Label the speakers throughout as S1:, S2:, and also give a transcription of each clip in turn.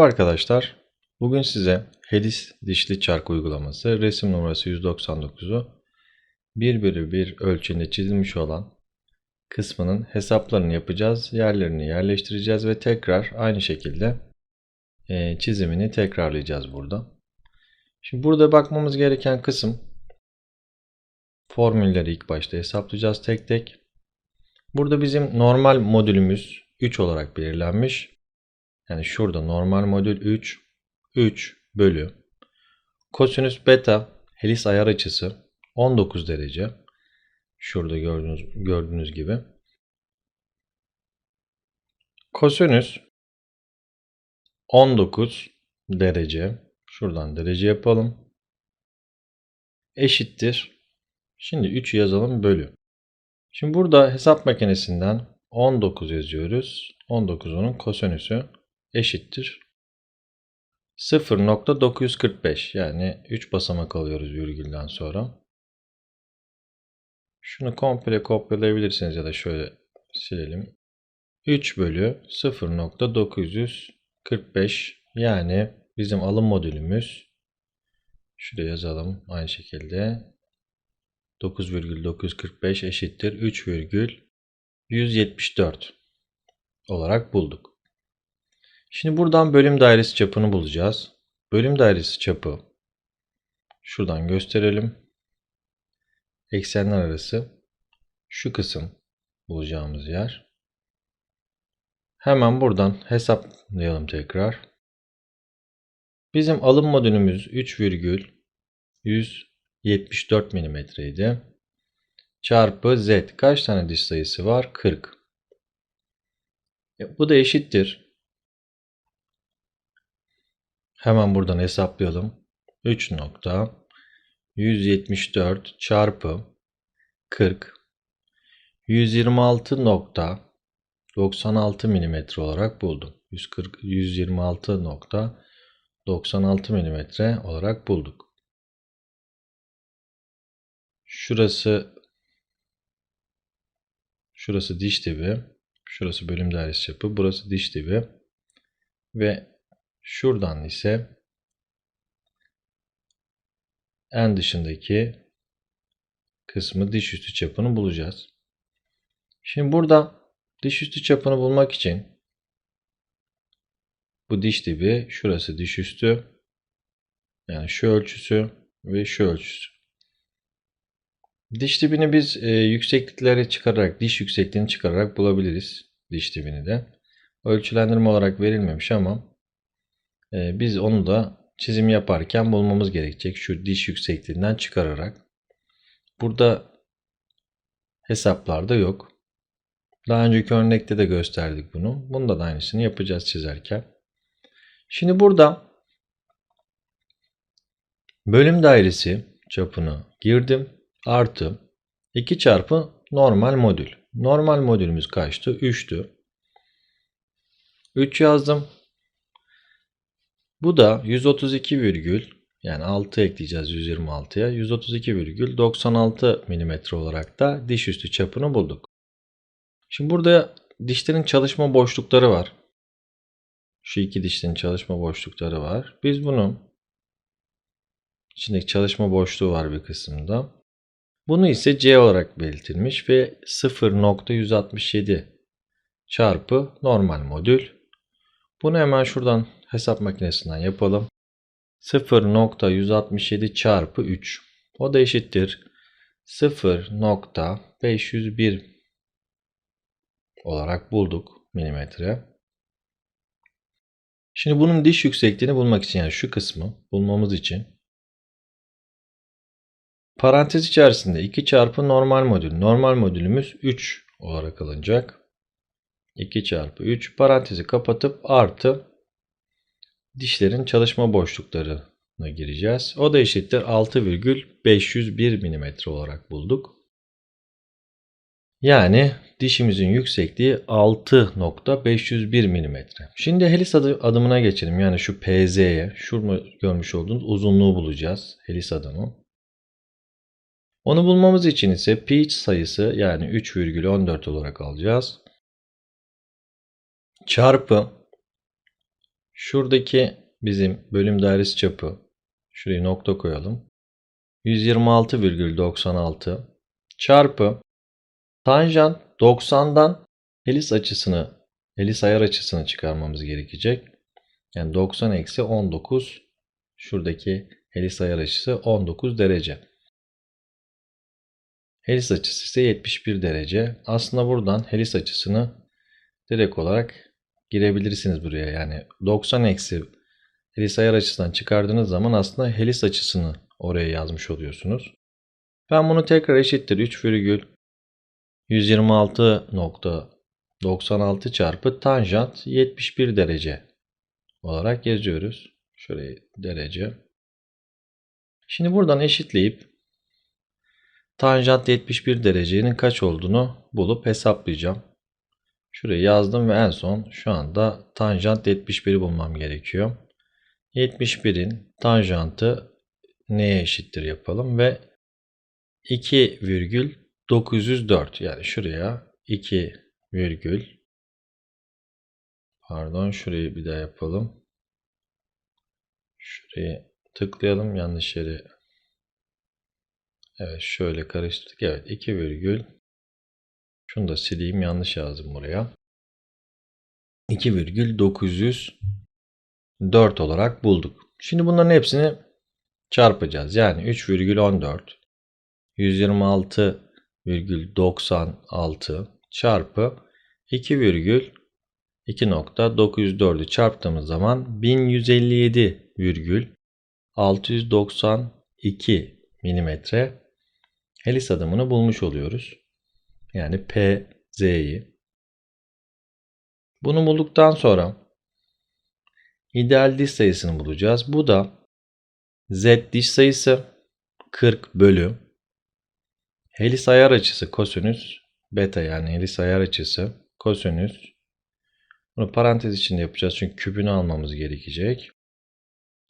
S1: Merhaba arkadaşlar. Bugün size Helis dişli çark uygulaması resim numarası 199'u 1 bölü 1 ölçüünde çizilmiş olan kısmının hesaplarını yapacağız. Yerlerini yerleştireceğiz ve tekrar aynı şekilde e, çizimini tekrarlayacağız burada. Şimdi burada bakmamız gereken kısım formülleri ilk başta hesaplayacağız tek tek. Burada bizim normal modülümüz 3 olarak belirlenmiş. Yani şurada normal modül 3. 3 bölü. Kosinüs beta helis ayar açısı 19 derece. Şurada gördüğünüz, gördüğünüz gibi. Kosinüs 19 derece. Şuradan derece yapalım. Eşittir. Şimdi 3 yazalım bölü. Şimdi burada hesap makinesinden 19 yazıyoruz. 19'unun kosinüsü eşittir. 0.945 yani 3 basamak alıyoruz virgülden sonra. Şunu komple kopyalayabilirsiniz ya da şöyle silelim. 3 bölü 0.945 yani bizim alım modülümüz şuraya yazalım aynı şekilde 9,945 eşittir 3,174 olarak bulduk. Şimdi buradan bölüm dairesi çapını bulacağız. Bölüm dairesi çapı şuradan gösterelim. Eksenler arası şu kısım bulacağımız yer. Hemen buradan hesaplayalım tekrar. Bizim alım modülümüz 3,174 mm idi. Çarpı z kaç tane diş sayısı var? 40. E, bu da eşittir. Hemen buradan hesaplayalım. 3 nokta 174 çarpı 40 126 nokta 96 mm olarak buldum. 140 126 nokta 96 mm olarak bulduk. Şurası şurası diş dibi, şurası bölüm dairesi çapı, burası diş dibi ve şuradan ise en dışındaki kısmı diş üstü çapını bulacağız. Şimdi burada diş üstü çapını bulmak için bu diş dibi, şurası diş üstü. Yani şu ölçüsü ve şu ölçüsü. Diş dibini biz e, yükseklikleri çıkararak, diş yüksekliğini çıkararak bulabiliriz. Diş dibini de. Ölçülendirme olarak verilmemiş ama e, biz onu da çizim yaparken bulmamız gerekecek. Şu diş yüksekliğinden çıkararak. Burada hesaplarda yok. Daha önceki örnekte de gösterdik bunu. Bunda da aynısını yapacağız çizerken. Şimdi burada bölüm dairesi çapını girdim. Artı 2 çarpı normal modül. Normal modülümüz kaçtı? 3'tü. 3 yazdım. Bu da 132 virgül yani 6 ekleyeceğiz 126'ya. 132,96 mm olarak da diş üstü çapını bulduk. Şimdi burada dişlerin çalışma boşlukları var. Şu iki dişlerin çalışma boşlukları var. Biz bunun içindeki çalışma boşluğu var bir kısımda. Bunu ise C olarak belirtilmiş ve 0.167 çarpı normal modül. Bunu hemen şuradan hesap makinesinden yapalım. 0.167 çarpı 3. O da eşittir 0.501 olarak bulduk milimetre. Şimdi bunun diş yüksekliğini bulmak için yani şu kısmı bulmamız için parantez içerisinde 2 çarpı normal modül. Normal modülümüz 3 olarak alınacak. 2 çarpı 3 parantezi kapatıp artı dişlerin çalışma boşluklarına gireceğiz. O da eşittir 6,501 mm olarak bulduk. Yani dişimizin yüksekliği 6.501 mm. Şimdi helis adımına geçelim. Yani şu PZ'ye, şurada görmüş olduğunuz uzunluğu bulacağız. Helis adımı. Onu bulmamız için ise pitch sayısı yani 3,14 olarak alacağız. Çarpı şuradaki bizim bölüm dairesi çapı şuraya nokta koyalım. 126,96 çarpı tanjant 90'dan helis açısını helis ayar açısını çıkarmamız gerekecek. Yani 90 eksi 19 şuradaki helis ayar açısı 19 derece. Helis açısı ise 71 derece. Aslında buradan helis açısını direkt olarak girebilirsiniz buraya. Yani 90 eksi helis ayar açısından çıkardığınız zaman aslında helis açısını oraya yazmış oluyorsunuz. Ben bunu tekrar eşittir 3,126.96 çarpı tanjant 71 derece olarak yazıyoruz. Şuraya derece. Şimdi buradan eşitleyip tanjant 71 derecenin kaç olduğunu bulup hesaplayacağım. Şuraya yazdım ve en son şu anda tanjant 71'i bulmam gerekiyor. 71'in tanjantı neye eşittir yapalım ve 2,904 yani şuraya 2 virgül pardon şurayı bir daha yapalım. Şurayı tıklayalım yanlış yere. Evet şöyle karıştırdık. Evet 2 virgül şunu da sileyim yanlış yazdım buraya. 2,904 olarak bulduk. Şimdi bunların hepsini çarpacağız. Yani 3,14 126,96 çarpı 2,2.904'ü çarptığımız zaman 1177,692 milimetre helis adımını bulmuş oluyoruz. Yani PZ'yi. Bunu bulduktan sonra ideal diş sayısını bulacağız. Bu da Z diş sayısı 40 bölü helis ayar açısı kosinüs beta yani helis ayar açısı kosinüs bunu parantez içinde yapacağız çünkü küpünü almamız gerekecek.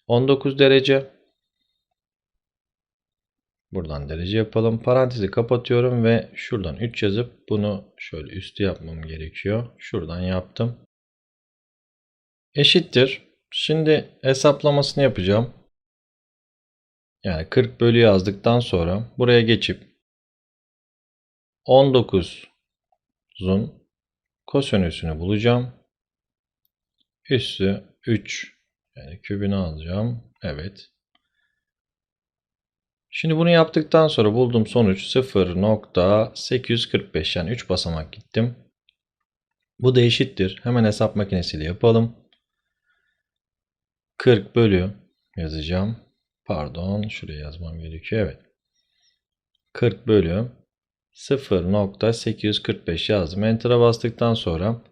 S1: 19 derece buradan derece yapalım. Parantezi kapatıyorum ve şuradan 3 yazıp bunu şöyle üstü yapmam gerekiyor. Şuradan yaptım. Eşittir. Şimdi hesaplamasını yapacağım. Yani 40 bölü yazdıktan sonra buraya geçip 19'un kosinüsünü bulacağım. Üssü 3 yani kübünü alacağım. Evet. Şimdi bunu yaptıktan sonra bulduğum sonuç 0.845 yani 3 basamak gittim. Bu da eşittir. Hemen hesap makinesiyle yapalım. 40 bölü yazacağım. Pardon şuraya yazmam gerekiyor. Evet. 40 bölü 0.845 yazdım. Enter'a bastıktan sonra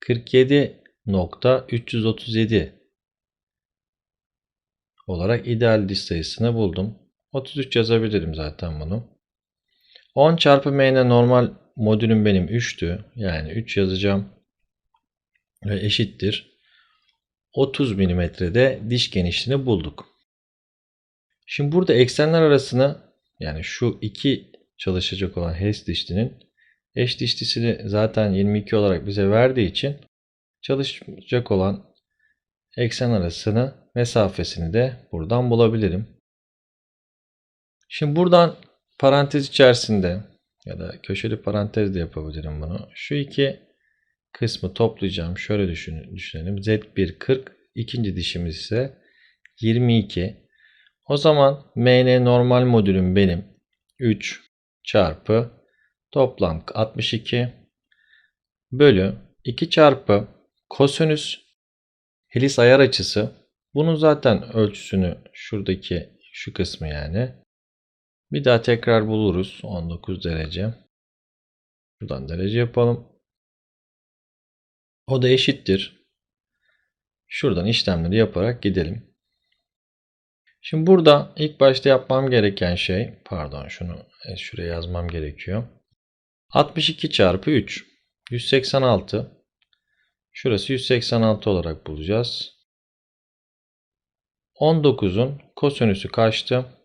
S1: 47.337 olarak ideal diş sayısını buldum. 33 yazabilirim zaten bunu. 10 çarpı m'ne normal modülüm benim 3'tü. Yani 3 yazacağım. Ve eşittir. 30 milimetrede diş genişliğini bulduk. Şimdi burada eksenler arasını yani şu iki çalışacak olan HES dişlinin eş dişlisini zaten 22 olarak bize verdiği için çalışacak olan eksen arasını mesafesini de buradan bulabilirim. Şimdi buradan parantez içerisinde ya da köşeli parantez de yapabilirim bunu. Şu iki kısmı toplayacağım. Şöyle düşünelim. Z1 40. ikinci dişimiz ise 22. O zaman MN normal modülüm benim 3 çarpı toplam 62 bölü 2 çarpı kosinüs helis ayar açısı. Bunun zaten ölçüsünü şuradaki şu kısmı yani. Bir daha tekrar buluruz. 19 derece. Buradan derece yapalım. O da eşittir. Şuradan işlemleri yaparak gidelim. Şimdi burada ilk başta yapmam gereken şey, pardon şunu şuraya yazmam gerekiyor. 62 çarpı 3. 186. Şurası 186 olarak bulacağız. 19'un kosinüsü kaçtı?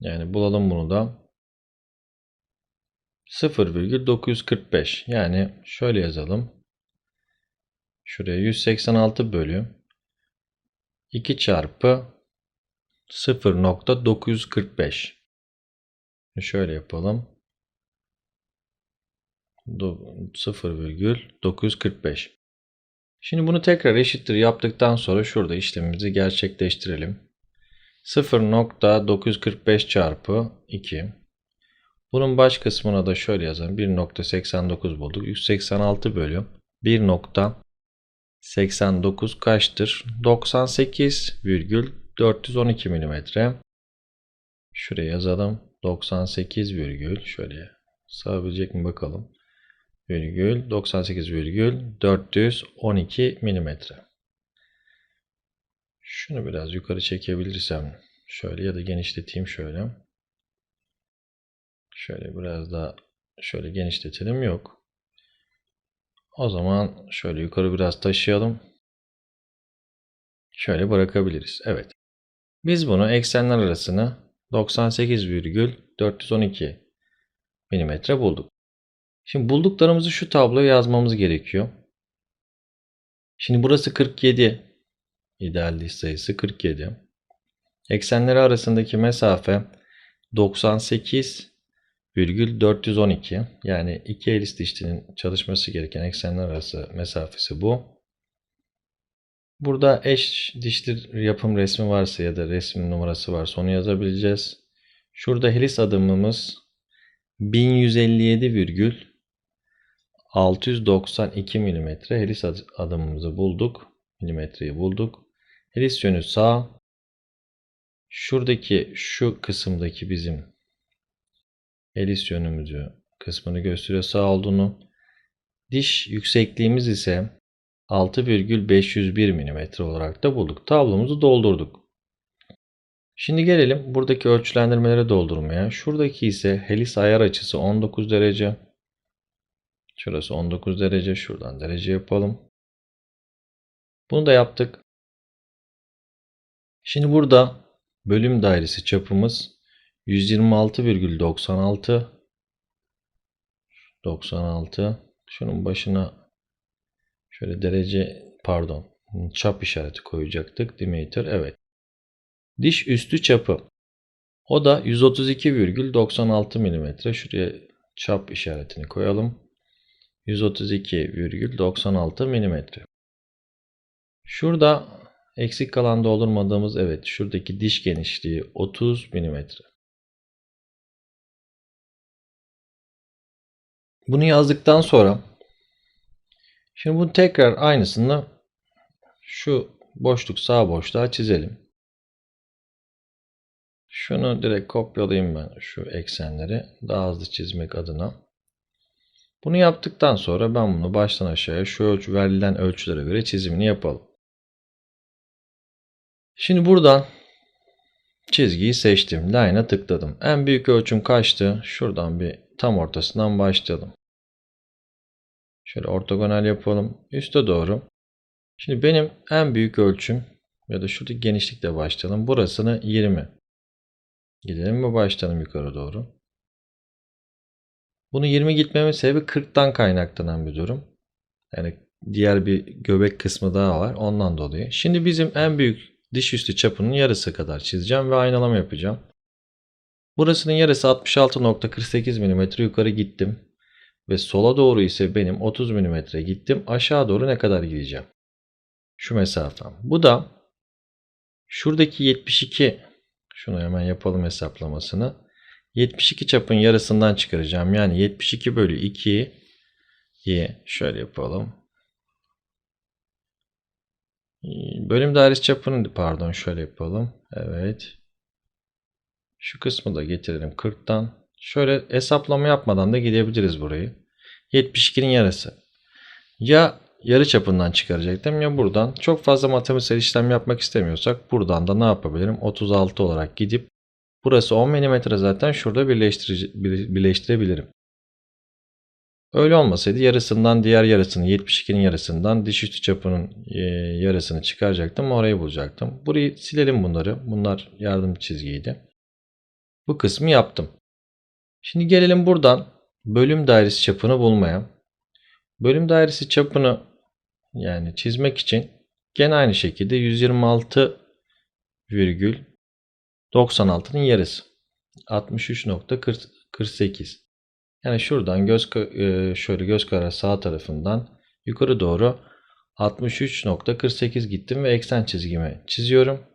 S1: Yani bulalım bunu da. 0,945 yani şöyle yazalım. Şuraya 186 bölü 2 çarpı 0.945. Şöyle yapalım. Do- 0,945. Şimdi bunu tekrar eşittir yaptıktan sonra şurada işlemimizi gerçekleştirelim. 0.945 çarpı 2. Bunun baş kısmına da şöyle yazalım. 1.89 bulduk. 186 bölü 1.89 kaçtır? 98,412 milimetre. Şuraya yazalım. 98 virgül şöyle sığabilecek mi bakalım. Virgül 98 virgül 412 milimetre. Şunu biraz yukarı çekebilirsem şöyle ya da genişleteyim şöyle. Şöyle biraz daha şöyle genişletelim yok. O zaman şöyle yukarı biraz taşıyalım. Şöyle bırakabiliriz. Evet. Biz bunu eksenler arasını 98,412 milimetre bulduk. Şimdi bulduklarımızı şu tabloya yazmamız gerekiyor. Şimdi burası 47. İdeal diş sayısı 47. Eksenleri arasındaki mesafe 98,412. Yani iki elis dişlinin çalışması gereken eksenler arası mesafesi bu. Burada eş dişli yapım resmi varsa ya da resim numarası varsa onu yazabileceğiz. Şurada helis adımımız 1107,692 mm helis adımımızı bulduk. Milimetreyi bulduk. Helis yönü sağ. Şuradaki şu kısımdaki bizim helis yönümüzü kısmını gösteriyor sağ olduğunu. Diş yüksekliğimiz ise 6,501 mm olarak da bulduk. Tablomuzu doldurduk. Şimdi gelelim buradaki ölçülendirmelere doldurmaya. Şuradaki ise helis ayar açısı 19 derece. Şurası 19 derece. Şuradan derece yapalım. Bunu da yaptık. Şimdi burada bölüm dairesi çapımız 126,96 96 şunun başına şöyle derece pardon çap işareti koyacaktık. Dimeter evet. Diş üstü çapı. O da 132,96 mm. Şuraya çap işaretini koyalım. 132,96 mm. Şurada eksik kalan doldurmadığımız evet şuradaki diş genişliği 30 mm. Bunu yazdıktan sonra şimdi bunu tekrar aynısını şu boşluk sağ boşluğa çizelim. Şunu direkt kopyalayayım ben şu eksenleri daha hızlı çizmek adına. Bunu yaptıktan sonra ben bunu baştan aşağıya şu ölçü verilen ölçülere göre çizimini yapalım. Şimdi buradan çizgiyi seçtim. Line'a tıkladım. En büyük ölçüm kaçtı? Şuradan bir tam ortasından başlayalım. Şöyle ortogonal yapalım. Üste doğru. Şimdi benim en büyük ölçüm ya da şuradaki genişlikle başlayalım. Burasını 20. Gidelim ve başlayalım yukarı doğru. Bunu 20 gitmemin sebebi 40'tan kaynaklanan bir durum. Yani diğer bir göbek kısmı daha var. Ondan dolayı. Şimdi bizim en büyük diş üstü çapının yarısı kadar çizeceğim ve aynalama yapacağım. Burasının yarısı 66.48 mm yukarı gittim. Ve sola doğru ise benim 30 mm gittim. Aşağı doğru ne kadar gideceğim? Şu mesafem. Bu da şuradaki 72 şunu hemen yapalım hesaplamasını. 72 çapın yarısından çıkaracağım. Yani 72 bölü 2'yi şöyle yapalım. Bölüm dairesi çapını pardon şöyle yapalım. Evet. Şu kısmı da getirelim 40'tan. Şöyle hesaplama yapmadan da gidebiliriz burayı. 72'nin yarısı. Ya yarı çapından çıkaracaktım ya buradan. Çok fazla matematiksel işlem yapmak istemiyorsak buradan da ne yapabilirim? 36 olarak gidip burası 10 mm zaten şurada birleştirebilirim. Öyle olmasaydı yarısından diğer yarısını 72'nin yarısından diş üstü çapının e, yarısını çıkaracaktım. Orayı bulacaktım. Burayı silelim bunları. Bunlar yardım çizgiydi. Bu kısmı yaptım. Şimdi gelelim buradan bölüm dairesi çapını bulmaya. Bölüm dairesi çapını yani çizmek için gene aynı şekilde 126,96'nın yarısı. 63.48. Yani şuradan göz e, şöyle göz kararı sağ tarafından yukarı doğru 63.48 gittim ve eksen çizgimi çiziyorum.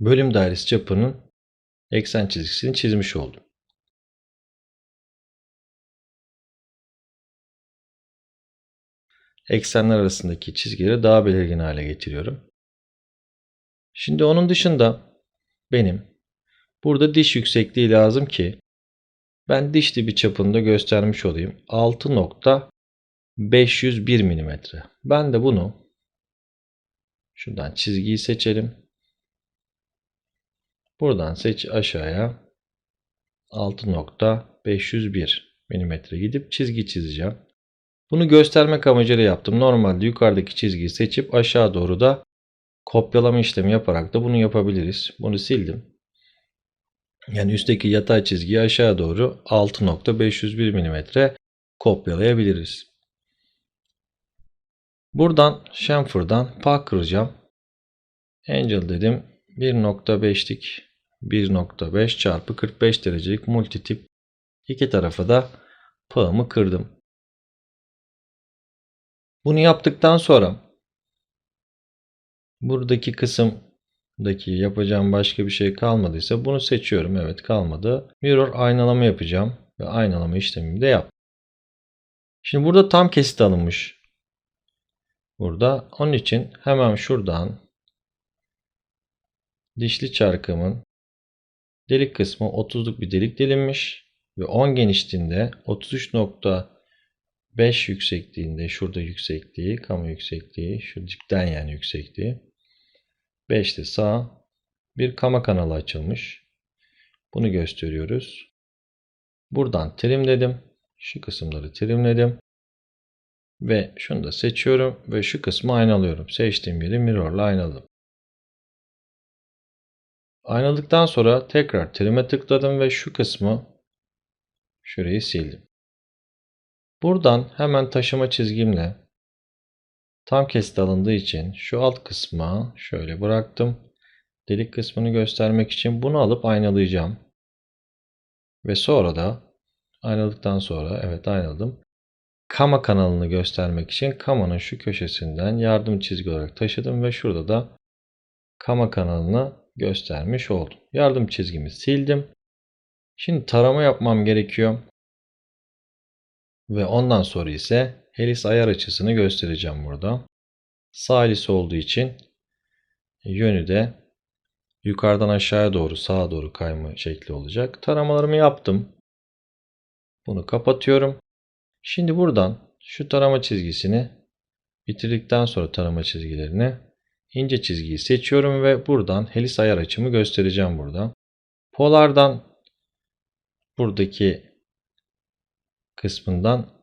S1: Bölüm dairesi çapının eksen çizgisini çizmiş oldum. Eksenler arasındaki çizgileri daha belirgin hale getiriyorum. Şimdi onun dışında benim burada diş yüksekliği lazım ki ben diş dibi çapını da göstermiş olayım. 6.501 mm. Ben de bunu şuradan çizgiyi seçelim. Buradan seç aşağıya 6.501 mm gidip çizgi çizeceğim. Bunu göstermek amacıyla yaptım. Normalde yukarıdaki çizgiyi seçip aşağı doğru da kopyalama işlemi yaparak da bunu yapabiliriz. Bunu sildim. Yani üstteki yatay çizgiyi aşağı doğru 6.501 mm kopyalayabiliriz. Buradan chamfer'dan pağ kıracağım. Angel dedim. 1.5'lik 1.5 çarpı 45 derecelik multitip iki tarafa da pağımı kırdım. Bunu yaptıktan sonra buradaki kısımdaki yapacağım başka bir şey kalmadıysa bunu seçiyorum. Evet kalmadı. Mirror aynalama yapacağım ve aynalama işlemimi de yap. Şimdi burada tam kesit alınmış. Burada onun için hemen şuradan dişli çarkımın delik kısmı 30'luk bir delik delinmiş ve 10 genişliğinde 33.5 yüksekliğinde şurada yüksekliği, kamu yüksekliği, şu dipten yani yüksekliği 5'te sağ bir kama kanalı açılmış. Bunu gösteriyoruz. Buradan trimledim. Şu kısımları trimledim. Ve şunu da seçiyorum ve şu kısmı aynalıyorum. Seçtiğim yeri mirrorla aynaladım. Aynaladıktan sonra tekrar trim'e tıkladım ve şu kısmı şurayı sildim. Buradan hemen taşıma çizgimle tam kesit alındığı için şu alt kısma şöyle bıraktım. Delik kısmını göstermek için bunu alıp aynalayacağım. Ve sonra da aynaladıktan sonra evet aynaladım. Kama kanalını göstermek için kamanın şu köşesinden yardım çizgi olarak taşıdım ve şurada da kama kanalını göstermiş oldum. Yardım çizgimi sildim. Şimdi tarama yapmam gerekiyor. Ve ondan sonra ise helis ayar açısını göstereceğim burada. Sağ helis olduğu için yönü de yukarıdan aşağıya doğru sağa doğru kayma şekli olacak. Taramalarımı yaptım. Bunu kapatıyorum. Şimdi buradan şu tarama çizgisini bitirdikten sonra tarama çizgilerini ince çizgiyi seçiyorum ve buradan helis ayar açımı göstereceğim burada. Polardan buradaki kısmından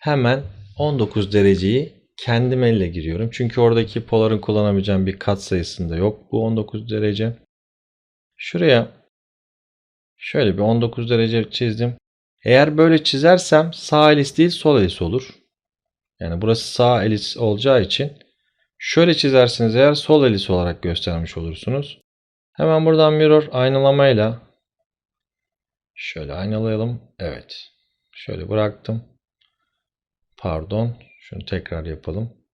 S1: hemen 19 dereceyi kendim elle giriyorum. Çünkü oradaki poların kullanabileceğim bir kat sayısında yok. Bu 19 derece. Şuraya şöyle bir 19 derece çizdim. Eğer böyle çizersem sağ elis değil sol elis olur. Yani burası sağ elis olacağı için şöyle çizersiniz eğer sol elis olarak göstermiş olursunuz. Hemen buradan mirror aynalamayla şöyle aynalayalım. Evet. Şöyle bıraktım. Pardon. Şunu tekrar yapalım.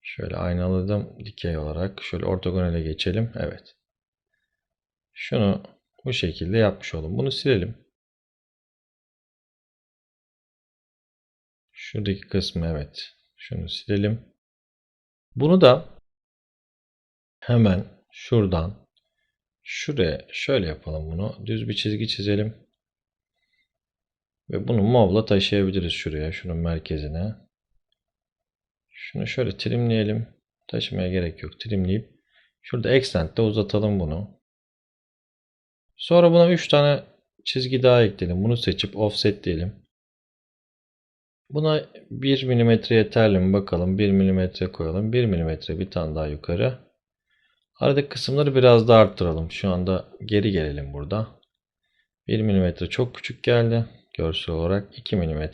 S1: Şöyle aynaladım dikey olarak. Şöyle ortogonale geçelim. Evet. Şunu bu şekilde yapmış oldum. Bunu silelim. Şuradaki kısmı evet. Şunu silelim. Bunu da hemen şuradan şuraya şöyle yapalım bunu. Düz bir çizgi çizelim. Ve bunu mov'la taşıyabiliriz şuraya. Şunun merkezine. Şunu şöyle trimleyelim. Taşımaya gerek yok. Trimleyip şurada extend'de uzatalım bunu. Sonra buna 3 tane çizgi daha ekleyelim. Bunu seçip offset diyelim. Buna 1 mm yeterli mi bakalım. 1 mm koyalım. 1 mm bir tane daha yukarı. Aradaki kısımları biraz daha arttıralım. Şu anda geri gelelim burada. 1 mm çok küçük geldi. Görsel olarak 2 mm.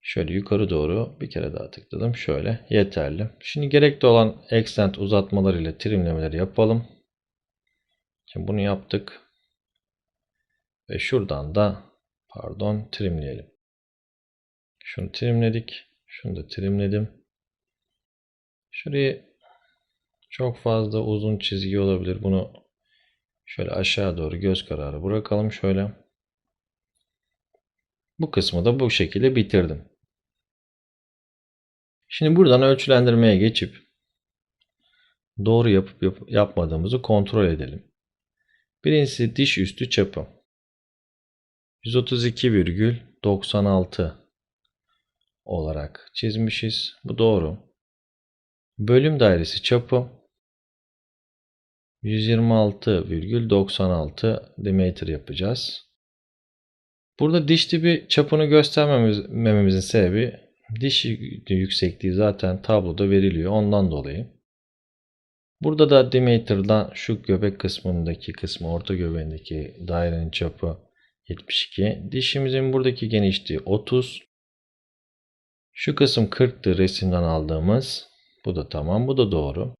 S1: Şöyle yukarı doğru bir kere daha tıkladım. Şöyle yeterli. Şimdi gerekli olan extend uzatmaları ile trimlemeleri yapalım. Şimdi bunu yaptık. Ve şuradan da pardon trimleyelim. Şunu trimledik. Şunu da trimledim. Şurayı çok fazla uzun çizgi olabilir. Bunu şöyle aşağı doğru göz kararı bırakalım şöyle. Bu kısmı da bu şekilde bitirdim. Şimdi buradan ölçülendirmeye geçip doğru yapıp yap yapmadığımızı kontrol edelim. Birincisi diş üstü çapı. 132,96 olarak çizmişiz. Bu doğru. Bölüm dairesi çapı 126,96 diameter yapacağız. Burada diş tipi çapını göstermememizin sebebi diş yüksekliği zaten tabloda veriliyor ondan dolayı. Burada da diameter'dan şu göbek kısmındaki kısmı orta göbeğindeki dairenin çapı 72. Dişimizin buradaki genişliği 30. Şu kısım 40'tı resimden aldığımız. Bu da tamam. Bu da doğru.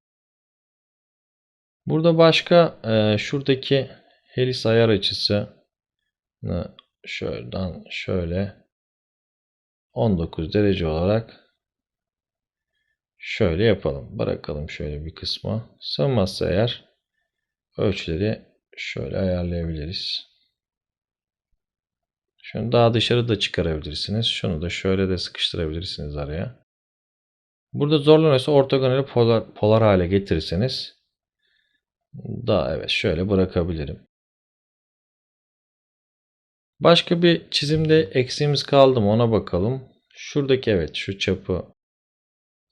S1: Burada başka e, şuradaki helis ayar açısı şuradan şöyle 19 derece olarak şöyle yapalım. Bırakalım şöyle bir kısma. Sığmazsa eğer ölçüleri şöyle ayarlayabiliriz. Şunu daha dışarı da çıkarabilirsiniz. Şunu da şöyle de sıkıştırabilirsiniz araya. Burada zorlanıyorsa ortogonali polar, polar hale getirirseniz daha evet şöyle bırakabilirim. Başka bir çizimde eksiğimiz kaldı mı ona bakalım. Şuradaki evet şu çapı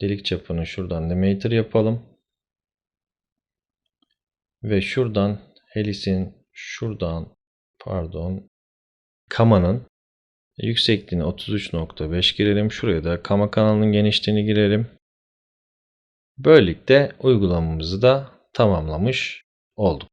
S1: delik çapını şuradan diameter yapalım. Ve şuradan helisin şuradan pardon kamanın yüksekliğini 33.5 girelim. Şuraya da kama kanalının genişliğini girelim. Böylelikle uygulamamızı da tamamlamış olduk.